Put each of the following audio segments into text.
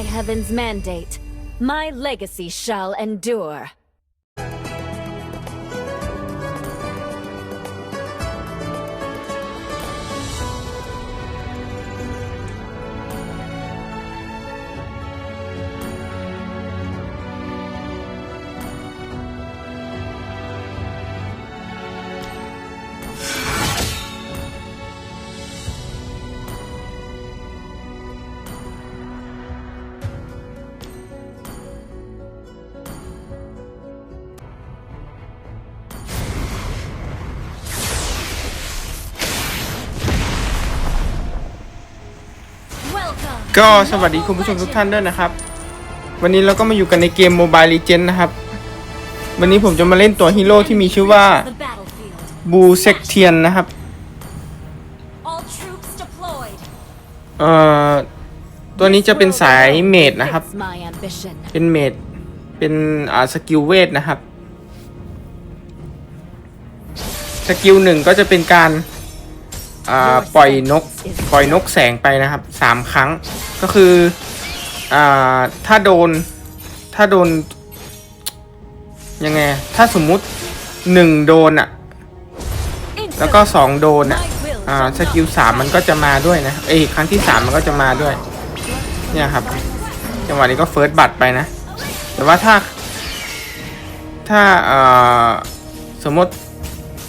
my heaven's mandate. My legacy shall endure. ก็สวัสดีคุณผู้ชมทุกท่านด้วยนะครับ วันนี้เราก็มาอยู่กันในเกม Mobile Legends นะครับ วันนี้ผมจะมาเล่นตัวฮีโร่ที่มีชื่อว่า The battlefield. บูเซกเทียนนะครับ All troops deployed. เอ่อ ตัวนี้จะเป็นสายเมดนะครับ It's my ambition. เป็นเมด เป็นอ่าสกิลเวทนะครับ สกิลหนึ่งก็จะเป็นการ อ่าปล่อยนกปล่อยนกแสงไปนะครับสามครั้ง ก็คืออ่าถ้าโดนถ้าโดนยังไง ถ้าสมมุติหนึ่งโดนอะแล้วก็สองโดนอะอ่าสกิลสามมันก็จะมาด้วยนะเอ้ยครั้งที่สามมันก็จะมาด้วย เนี่ยครับ จังหวะนี้ก็เฟิร์สบัตรไปนะ แต่ว่าถ้า ถ้าเอ่อสมมติ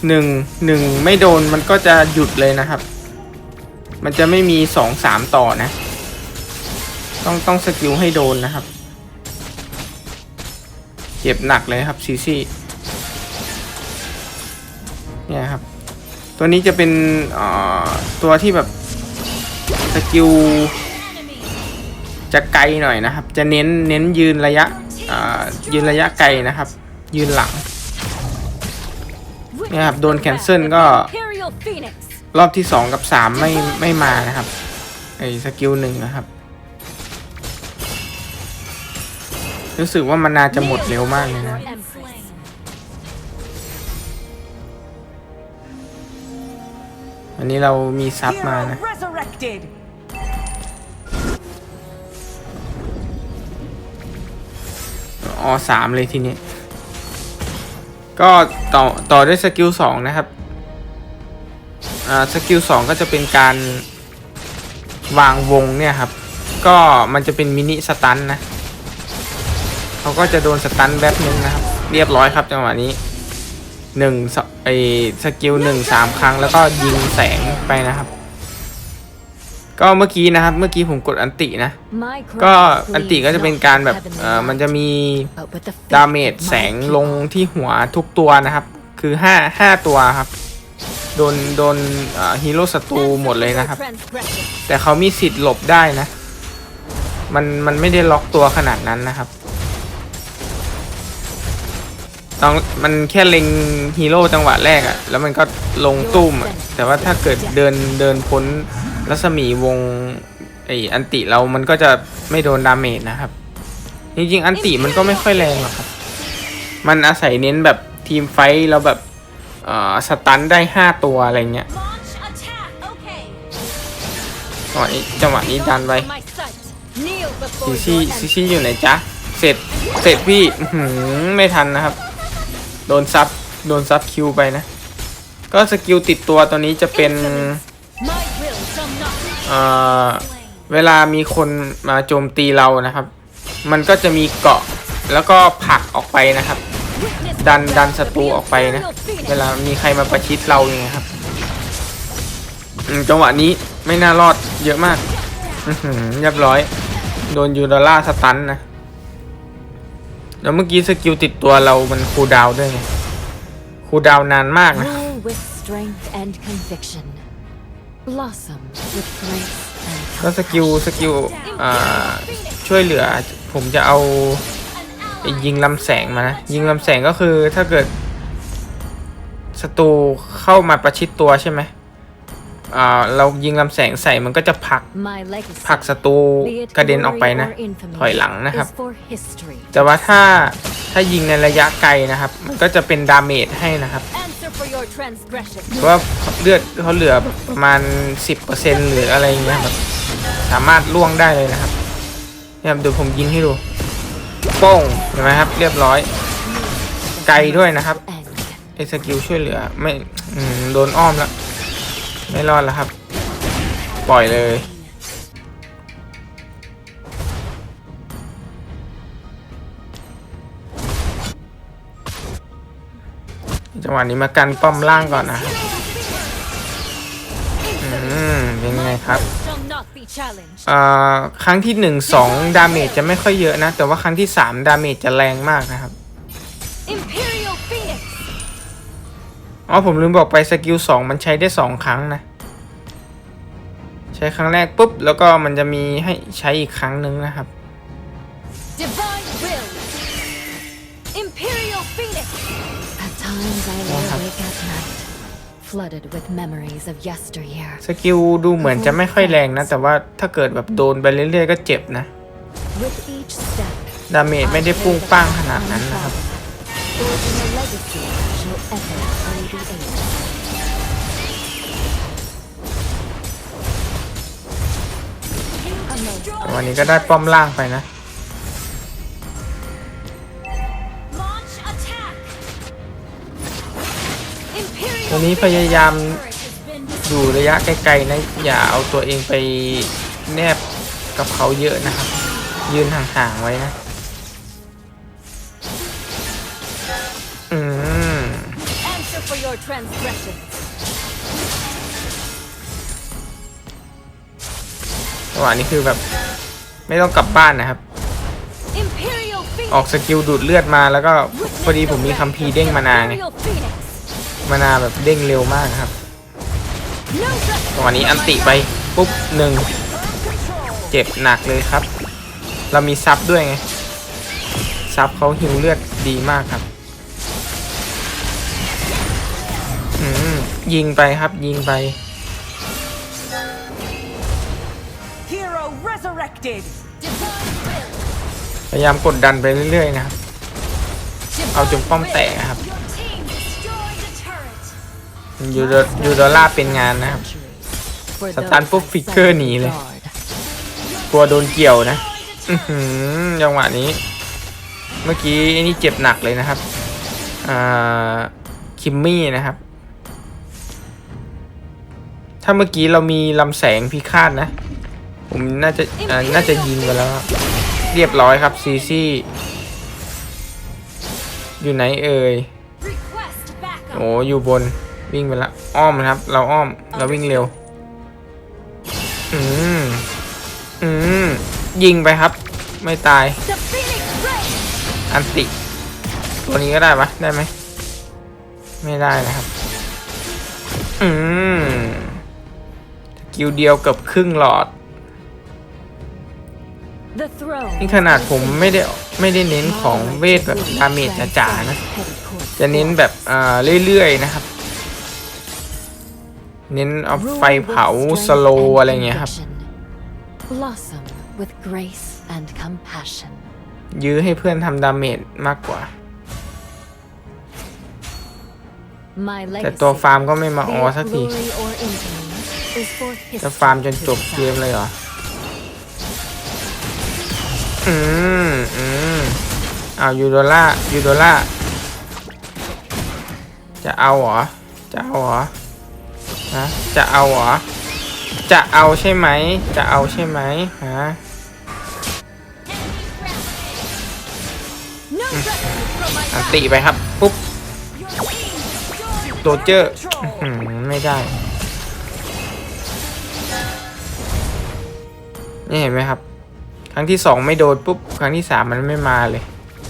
หนึ่งหนึ่งไม่โดนมันก็จะหยุดเลยนะครับ มันจะไม่มีสองสามต่อนะ ต้องต้องสกิลให้โดนนะครับ เจ็บหนักเลยครับซีซี่เนี่ยครับ ตัวนี้จะเป็นอ่อตัวที่แบบสกิลจะไกลหน่อยนะครับ จะเน้นเน้นยืนระยะอ่ายืนระยะไกลนะครับ ยืนหลัง เนี่ยครับ โดน cancel ก็รอบที่สองกับสามไม่ไม่มานะครับ ไอ้สกิลหนึ่งนะครับ รู้สึกว่ามันนาจะหมดเร็วมากเลยนะ Empress. วันนี้เรามีซับมานะอ๋อสามเลยทีนี้ ก็ต่อต่อด้วยสกิลสองนะครับ อ่าสกิลสองก็จะเป็นการวางวงเนี่ยครับ ก็มันจะเป็นมินิสตันนะเขาก็จะโดนสตันแวบนึงนะครับ เรียบร้อยครับจังหวะนี้หนึ่งไอสกิลหนึ่งสามครั้งแล้วก็ยิงแสงไปนะครับ ก็เมื่อกี้นะครับ เมื่อกี้ผมกดอันตินะ My ก็ crown อันติก็จะเป็นการแบบเอ่อมันจะมี But with the ดาเมจแสงลงที่หัวทุกตัวนะครับ คือห้าห้าตัวครับ โดนโดนฮีโร่ศัตรูหมดเลยนะครับ แต่เขามีสิทธิ์หลบได้นะ มันมันไม่ได้ล็อกตัวขนาดนั้นนะครับ ต้องมันแค่เล็งฮีโร่จังหวะแรกอะแล้วมันก็ลงตุ้มอะแต่ว่าถ้าเกิดเดินเดินพ้นรัศมีวงไออันติเรามันก็จะไม่โดนดาเมจนะครับ จริงๆ อันติมันก็ไม่ค่อยแรงหรอกครับ มันอาศัยเน้นแบบทีมไฟท์แล้วแบบเอ่อสตันได้ห้าตัวอะไรเงี้ย Launch attack. Okay. จังหวะนี้จังหวะนี้ดันไป My sight. Kneel ซี before ซี่ your ซีซี่อยู่ไหนจ๊ะ เสร็จ เสร็จพี่อื้อหือไม่ทันนะครับ โดนซับโดนซับคิวไปนะ ก็สกิลติดตัวตัวนี้จะเป็น My will shall not be เอ่อเวลามีคนมาโจมตีเรานะครับ มันก็จะมีเกาะแล้วก็ผลักออกไปนะครับ witness ดัน the ดัน wrath ศั of ตรู the ออกไปนะ Imperial Phoenix. เวลามีใครมาประชิดเราอย่างเงี้ยครับอืมจังหวะนี้ไม่น่ารอดเยอะมากอื้อหือเรียบร้อย โดนยูดอลล่าสตันนะ แล้วเมื่อกี้สกิลติดตัวเรามันคูลดาวน์ด้วยไงคูลดาวน์นานมากนะ Rule with strength and conviction. Blossom with grace and ก็สกิลสกิลอ่าช่วยเหลือผมจะเอาไอ้ยิงลำแสงมานะ ยิงลำแสงก็คือถ้าเกิดศัตรูเข้ามาประชิดตัวใช่ไหมอ่า เรายิงลำแสงใส่มันก็จะผลัก My legacy. ผลักศัตรู be it กระเด็นออกไป glory นะ or infamy, ถอยหลังนะครับ is for history. แต่ว่าถ้าถ้ายิงในระยะไกลนะครับ มันก็จะเป็นดาเมจให้นะครับ Answer for your transgression. เพราะว่าเลือดเขาเหลือแบบประมาณ 10%หรืออะไรอย่างเงี้ยแบบสามารถล่วงได้เลยนะครับเนี่ยครับเดี๋ยวผมยิงให้ดูโป้งเห็นไหมครับ เรียบร้อย ไกลด้วยนะครับ End. ไอ้สกิลช่วยเหลือไม่อืมโดนอ้อมแล้ว ไม่รอดแล้วครับ ปล่อยเลยจังหวะนี้มากันป้อมล่างก่อนนะครับอืมเป็นไงครับเอ่อครั้งที่หนึ่งสองดาเมจจะไม่ค่อยเยอะนะ แต่ว่าครั้งที่สามดาเมจจะแรงมากนะครับ อ๋อผมลืมบอกไปสกิลสองมันใช้ได้สองครั้งนะ ใช้ครั้งแรกปุ๊บ แล้วก็มันจะมีให้ใช้อีกครั้งหนึ่งนะครับ Divine will. Imperial Phoenix. At times I lay Uh-huh. awake at night, flooded with memories of yesteryear. สกิลดูเหมือนจะไม่ค่อยแรงนะ แต่ว่าถ้าเกิดแบบโดนไปเรื่อยๆก็เจ็บนะ With each step, ดาเมจไม่ได้ปุ้งป้างขนาดนั้นนะครับ forging a legacy shall echo through the ages. วันนี้ก็ได้ป้อมล่างไปนะ Launch attack. ตัวนี้พยายามอยู่ระยะไกลๆนะ อย่าเอาตัวเองไปแนบกับเขาเยอะนะครับ ยืนห่างๆไว้นะ your transgressions. จังหวะนี้คือแบบไม่ต้องกลับบ้านนะครับ Imperial Phoenix. ออกสกิลดูดเลือดมาแล้วก็พอดีผมมีคัมภีร์เด้งมานาไง Imperial Phoenix. มานาแบบเด้งเร็วมากครับ No จังหวะนี้อันติไปปุ๊บหนึ่ง เจ็บหนักเลยครับ เรามีซับด้วยไง ซับเขาหิวเลือดดีมากครับ ยิงไปครับยิงไป Hero resurrected! Divine will. พยายามกดดันไปเรื่อยๆนะครับ เอาจนป้อมแตกอะครับ Your team destroyed a turret. ยูโดยูโดล่าเป็นงานนะครับ For สตัน those ปุ๊บ that ฟิกเกอร์ set หนีเลย guard. กลัวโดนเกี่ยวนะ อือหือจังหวะนี้ เมื่อกี้ไอ้นี่เจ็บหนักเลยนะครับ อ่า คิมมี่นะครับ ถ้าเมื่อกี้เรามีลำแสงพิฆาตนะ ผมน่าจะอ่าน่าจะยิงไปแล้ว เรียบร้อยครับซีซี่ อยู่ไหนเอ่ยโอ้อยู่บนวิ่งไปละอ้อมนะครับ เราอ้อมเราวิ่งเร็ว อืมอืมยิงไปครับ ไม่ตาย อันติ ตัวนี้ก็ได้ปะได้ไหม ไม่ได้นะครับ อืม กิลเดียวเกับครึ่งหลอด The throne. นี่ขนาดผมไม่ได้ไม่ได้เน้นของเวทแบบดาเมจจ๋าๆนะ จะเน้นแบบอ่าเรื่อยๆนะครับ เน้นเอาไฟเผาสโลอะไรเงี้ยครับ Blossom with grace and compassion. ยื้อให้เพื่อนทำดาเมจมากกว่า My แต่ legacy, ตัวฟาร์มก็ไม่มาอ be อ it สักที จะฟาร์มจนจบเกมเลยเหรอ อืมอืมเอายูโดล่ายูโดล่าจะเอาเหรอ จะเอาเหรอฮะจะเอาเหรอ จะเอาใช่ไหม จะเอาใช่ไหมฮะอันติไปครับ ปุ๊บโดเจอร์ไม่ได้ นี่เห็นไหมครับ ครั้งที่สองไม่โดนปุ๊บ ครั้งที่สามมันไม่มาเลย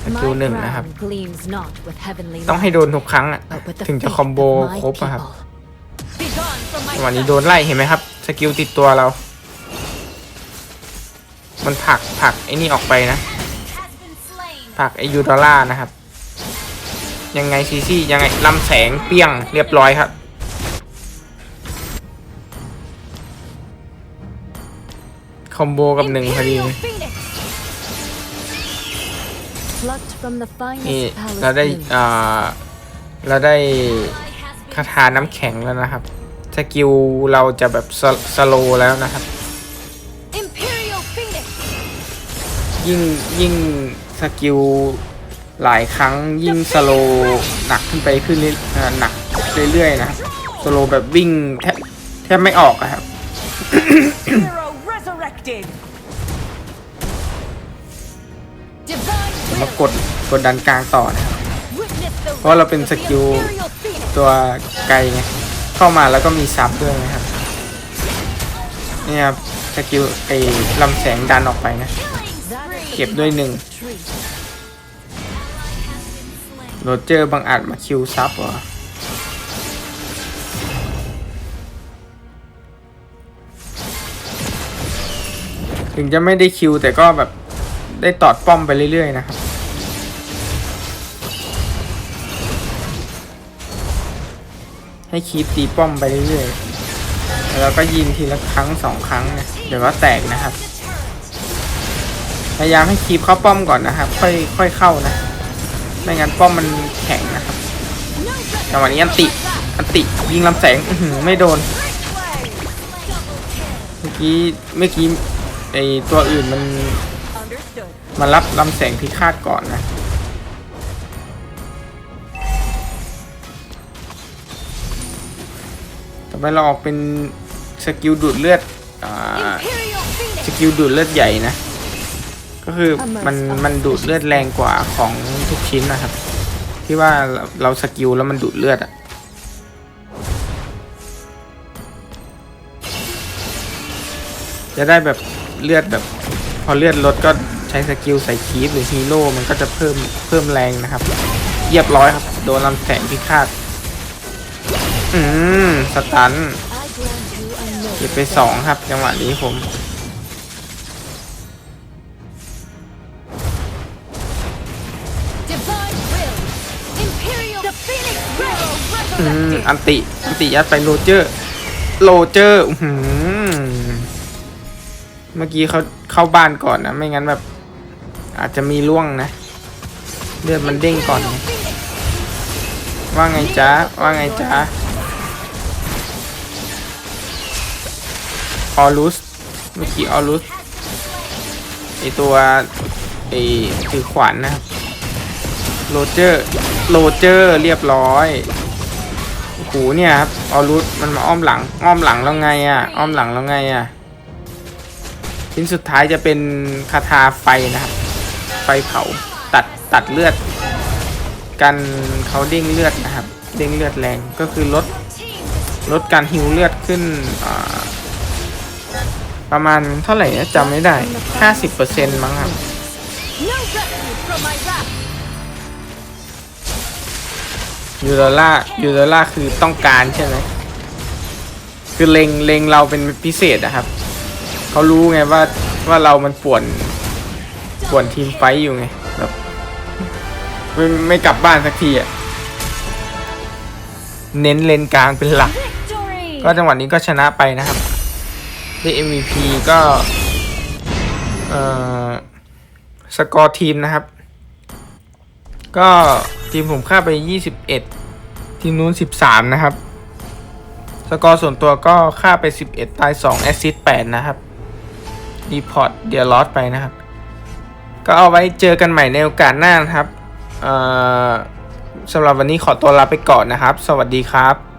สกิล My หนึ่งนะครับ crown gleams not with heavenly ต้องให้ light, โดนทุกครั้งอะ but with the ถึงจะ faith คอมโบ of my ครบอะครับ people. Begone from my วันนี้ sight. โดนไล่เห็นไหมครับ สกิลติดตัวเรา มันผลักผลักไอ้นี่ออกไปนะ Has been slain. ผลักไอยูดอลล่านะครับ ยังไงซีซี่ยังไงลำแสงเปี้ยงเรียบร้อยครับ คอมโบกับหนึ่งพอดี Imperial Phoenix. Plucked from the นี่ finest เราได้ palace อ่ blooms. าเราได้ has been คาถาน้ำแข็งแล้วนะครับสกิลเราจะแบบสสโลว์แล้วนะครับ Imperial Phoenix. ยิ่งยิ่งสกิลหลายครั้งยิ่งสโลว์หนักขึ้นไปขึ้นเรื่อยเอ่อหนักเรื่อยๆนะครับสโลว์แบบวิ่งแทบแทบไม่ออกอะครับ Hero resurrected. Divine ผม will. มากดกดดันกลางต่อนะครับ Witness the เพราะเราเป็น rise ส of the กิล Imperial Phoenix. ตัวไกลไง เข้ามาแล้วก็มีซับด้วยนะครับเนี่ยครับสกิลไอ้ลำแสงดันออกไปนะ เก็บด้วยหนึ่ง Treat. โรเจอร์บางอาจมาคิวซับเหรอ ถึงจะไม่ได้คิวแต่ก็แบบได้ตอดป้อมไปเรื่อยๆนะครับให้คีปตีป้อมไปเรื่อยๆแล้วก็ยิงทีละครั้งสองครั้งนะเดี๋ยวก็แตกนะครับ พยายามให้คีปเข้าป้อมก่อนนะครับ ค่อยค่อยเข้านะ ไม่งั้นป้อมมันแข็งนะครับจังหวะนี้อันติ อันติยิงลำแสงอือหือไม่โดน เมื่อกี้เมื่อกี้ ไอตัวอื่นมัน Understood. มารับลำแสงพิฆาตก่อนนะต่อไปเราออกเป็นสกิลดูดเลือดอ่า Imperial Phoenix. สกิลดูดเลือดใหญ่นะ ก็คือมันมันดูดเลือดแรงกว่าของทุกชิ้นนะครับ ที่ว่าเราเราสกิลแล้วมันดูดเลือดอะจะได้แบบ เลือดแบบ พอเลือดลดก็ใช้สกิลใส่คีฟหรือฮีโร่มันก็จะเพิ่มเพิ่มแรงนะครับเรียบร้อยครับ โดนลำแสงพิฆาตอืมสตันเก็บไปสองครับ จังหวะนี้ผมอืมอันติ อันติยัดไปโรเจอร์ โรเจอร์ อื้อหือ เมื่อกี้เขาเข้าบ้านก่อนนะ ไม่งั้นแบบ อาจจะมีล่วงนะ เลือดมันเด้งก่อนไง Phoenix. ว่าไงจ๊ะ ว่าไงจ๊ะออรุสเมื่อกี้ออรุสไอตัวไอถือขวานนะโรเจอร์โรเจอร์เรียบร้อยโอ้โหเนี่ยครับออรุสมันมาอ้อมหลัง อ้อมหลังแล้วไงอะ อ้อมหลังแล้วไงอะ ชิ้นสุดท้ายจะเป็นคาถาไฟนะครับ ไฟเผาตัดตัดเลือด กันเขาเด้งเลือดนะครับ เด้งเลือดแรงก็คือลดลดการฮิวเลือดขึ้นประมาณเท่าไหร่นะจำไม่ได้ 50%มั้งครับยูโดล่ายูโดล่าคือต้องการใช่ไหมคือเลงเลงเราเป็นพิเศษอะครับ เขารู้ไงว่าว่าเรามันป่วนป่วนทีมไฟอยู่ไงแบบไม่ไม่กลับบ้านสักทีอะเน้นเลนกลางเป็นหลัก ก็จังหวะนี้ก็ชนะไปนะครับได้ MVP ก็เอ่อสกอร์ทีมนะครับ ก็ทีมผมค่าไป 21 ทีมนู้น 13 นะครับ สกอร์ส่วนตัวก็ค่าไป 11 ตาย 2 แอสซิสต์8นะครับ รีพอร์ตเดียร์ลอสไปนะครับ ก็เอาไว้เจอกันใหม่ในโอกาสหน้านะครับสำหรับวันนี้ขอตัวลาไปก่อนนะครับ สวัสดีครับ